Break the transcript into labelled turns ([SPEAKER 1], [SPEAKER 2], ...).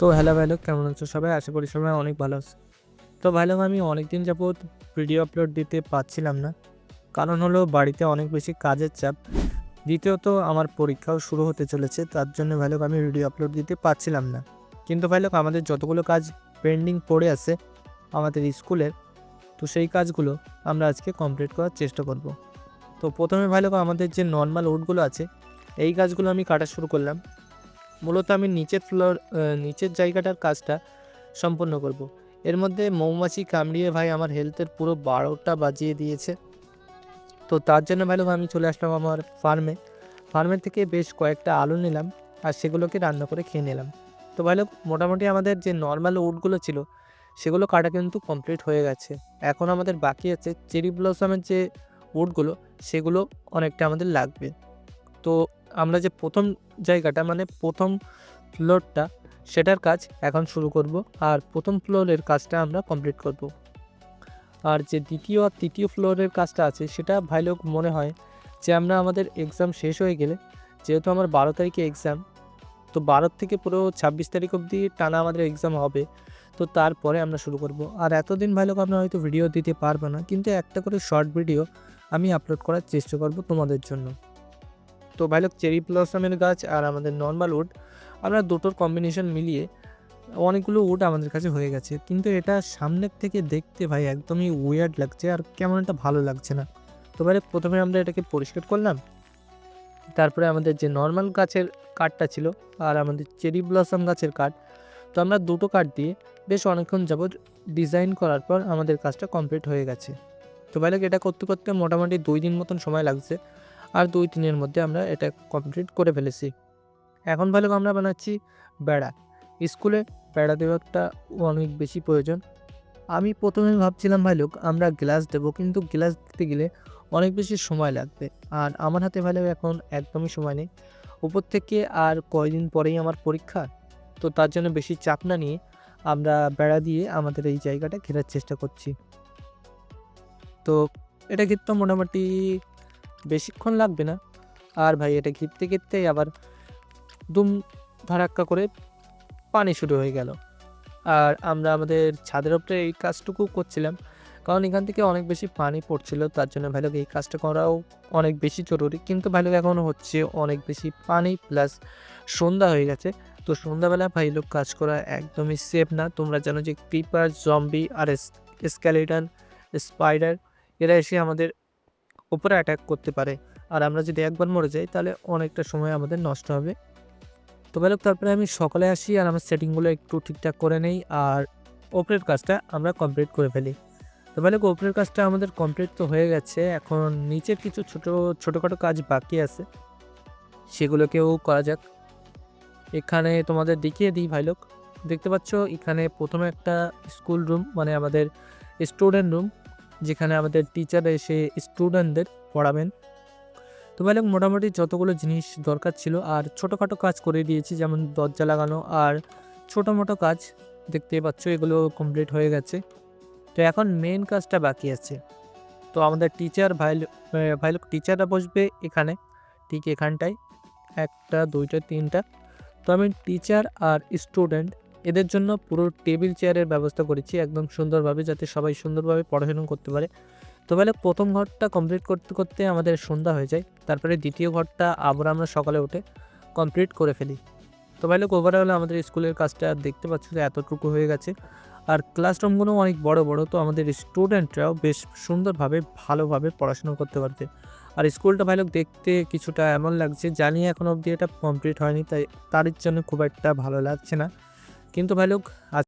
[SPEAKER 1] তো হ্যালো ভাই লোক কেমন আছো সবাই? আশা করি সবাই অনেক ভালো আছে। তো ভাই লোক আমি অনেক দিন যাবৎ ভিডিও আপলোড দিতে পারছিলাম না। কারণ হলো বাড়িতে অনেক বেশি কাজের চাপ। দ্বিতীয়ত, আমার পরীক্ষাও শুরু হতে চলেছে, তার জন্য ভাই লোক আমি ভিডিও আপলোড দিতে পারছিলাম না। কিন্তু ভাই লোক আমাদের যতগুলো কাজ পেন্ডিং পড়ে আছে আমাদের স্কুলের, তো সেই কাজগুলো আমরা আজকে কমপ্লিট করার চেষ্টা করব। তো প্রথমে ভাই লোক আমাদের যে নর্মাল উডগুলো আছে, এই কাজগুলো আমি কাটা শুরু করলাম। মূলত আমি নিচের ফ্লোর নিচের জায়গাটার কাজটা সম্পন্ন করব। এর মধ্যে মৌমাছি কামড়িয়ে ভাই আমার হেলথের পুরো বারোটা বাজিয়ে দিয়েছে। তো তার জন্য ভালো আমি চলে আসলাম আমার ফার্মে ফার্মের থেকে বেশ কয়েকটা আলু নিলাম আর সেগুলোকে রান্না করে খেয়ে নিলাম। তো ভালো মোটামুটি আমাদের যে নর্মাল উডগুলো ছিল, সেগুলো কাটা কিন্তু কমপ্লিট হয়ে গেছে। এখন আমাদের বাকি আছে চেরি ব্লসমের যে উডগুলো সেগুলো অনেকটা আমাদের লাগবে। তো আমরা যে প্রথম জায়গাটা মানে প্রথম ফ্লোরটা সেটার কাজ এখন শুরু করব আর প্রথম ফ্লোরের কাজটা আমরা কমপ্লিট করব। আর যে দ্বিতীয় আর তৃতীয় ফ্লোরের কাজটা আছে, সেটা ভালো মনে হয় যে আমরা আমাদের এক্সাম শেষ হয়ে গেলে, যেহেতু আমার বারো তারিখে এক্সাম তো বারো থেকে পুরো ছাব্বিশ তারিখ অবধি টানা আমাদের এক্সাম হবে, তো তারপরে আমরা শুরু করব। আর এতদিন ভালো আমরা হয়তো ভিডিও দিতে পারব না, কিন্তু একটা করে শর্ট ভিডিও আমি আপলোড করার চেষ্টা করব তোমাদের জন্য। তো ভাই লোক চেরি ব্লসমের গাছ আর আমাদের নর্মাল উড আমরা দুটোর কম্বিনেশন মিলিয়ে অনেকগুলো উড আমাদের কাছে হয়ে গেছে। কিন্তু এটা সামনের থেকে দেখতে ভাই একদমই উইয়ার্ড লাগছে আর কেমন একটা ভালো লাগছে না। তো ভাই প্রথমে আমরা এটাকে পরিষ্কার করলাম। তারপরে আমাদের যে নর্মাল গাছের কাঠটা ছিল আর আমাদের চেরি ব্লসম গাছের কাঠ, তো আমরা দুটো কাঠ দিয়ে বেশ অনেকক্ষণ যাবৎ ডিজাইন করার পর আমাদের কাজটা কমপ্লিট হয়ে গেছে। তো ভাইলোক এটা করতে করতে মোটামুটি দুই দিন মতন সময় লাগছে। আর দুই দিনের মধ্যে আমরা এটা কমপ্লিট করে ফেলেছি। এখন ভালো আমরা বানাচ্ছি বেড়া। স্কুলে বেড়া দেওয়াটা অনেক বেশি প্রয়োজন। আমি প্রথমে ভাবছিলাম, ভাই লোক, আমরা গ্লাস দেবো। কিন্তু গ্লাস দিতে গেলে অনেক বেশি সময় লাগবে। আর আমার হাতে ভালো এখন একদমই সময় নেই। উপর থেকে আর কয়দিন পরেই আমার পরীক্ষা। তো তার জন্য বেশি চাপ না নিয়ে আমরা বেড়া দিয়ে আমাদের এই জায়গাটা ঘেরার চেষ্টা করছি। তো এটা কিন্তু মোটামুটি বেশিক্ষণ লাগবে না। আর ভাই, এটা ঘিরতে ঘিরতেই আবার দুম ধারাক্কা করে পানি শুরু হয়ে গেল। আর আমরা আমাদের ছাদের উপরে এই কাজটুকু করছিলাম। কারণ এখান থেকে অনেক বেশি পানি পড়ছিল, তার জন্য ভাইলোক এই কাজটা করাও অনেক বেশি জরুরি। কিন্তু ভাইলোক এখন হচ্ছে অনেক বেশি পানি প্লাস সন্ধ্যা হয়ে গেছে। তো সন্ধ্যাবেলা ভাইলোক কাজ করা একদমই সেফ না। তোমরা জানো যে ক্রিপার জম্বি আর স্ক্যালেটন স্পাইডার এরা এসে আমাদের উপরে অ্যাটাক করতে পারে। আর আমরা যদি একবার মরে যাই, তাহলে অনেকটা সময় আমাদের নষ্ট হবে। তো ভালো তারপরে আমি সকালে আসি আর আমার সেটিংগুলো একটু ঠিকঠাক করে নেই আর ওপরের কাজটা আমরা কমপ্লিট করে ফেলি। তো ভালো ওপরের কাজটা আমাদের কমপ্লিট তো হয়ে গেছে। এখন নিচের কিছু ছোটো, ছোটোখাটো কাজ বাকি আছে। সেগুলোকেও করা যাক। এখানে তোমাদের দেখিয়ে দিই ভাই লোক। দেখতে পাচ্ছ, এখানে প্রথমে একটা স্কুল রুম মানে আমাদের স্টুডেন্ট রুম যেখানে আমাদের টিচার এসে স্টুডেন্টদের পড়াবেন। তো ভাই মোটামুটি যতগুলো জিনিস দরকার ছিল, আর ছোটোখাটো কাজ করে দিয়েছি, যেমন দরজা লাগানো, আর ছোটো মোটো কাজ দেখতে পাচ্ছ, এগুলো কমপ্লিট হয়ে গেছে। তো এখন মেন কাজটা বাকি আছে। তো আমাদের টিচার ভাই ভাই লোক টিচাররা বসবে এখানে, ঠিক এখানটায়, একটা, দুইটা, তিনটা। তো আমি টিচার আর স্টুডেন্ট এদের জন্য পুরো টেবিল চেয়ারের ব্যবস্থা করেছি একদম সুন্দরভাবে, যাতে সবাই সুন্দরভাবে পড়াশোনা করতে পারে। তো বলে প্রথম ঘরটা কমপ্লিট করতে করতে আমাদের সন্ধ্যা হয়ে যায়। তারপরে দ্বিতীয় ঘরটা আবার আমরা সকালে উঠে কমপ্লিট করে ফেলি। তো ভাই লোক ওভারঅল আমাদের স্কুলের কাজটা দেখতে পাচ্ছ যে এতটুকু হয়ে গেছে। আর ক্লাসরুমগুলো অনেক বড় বড়, তো আমাদের স্টুডেন্টরাও বেশ সুন্দরভাবে, ভালোভাবে পড়াশোনা করতে পারছে। আর স্কুলটা ভাইলোক দেখতে কিছুটা এমন লাগছে জানি এখন অবধি এটা কমপ্লিট হয়নি, তাই তার জন্য খুব একটা ভালো লাগছে না। কিন্তু ভাই লোক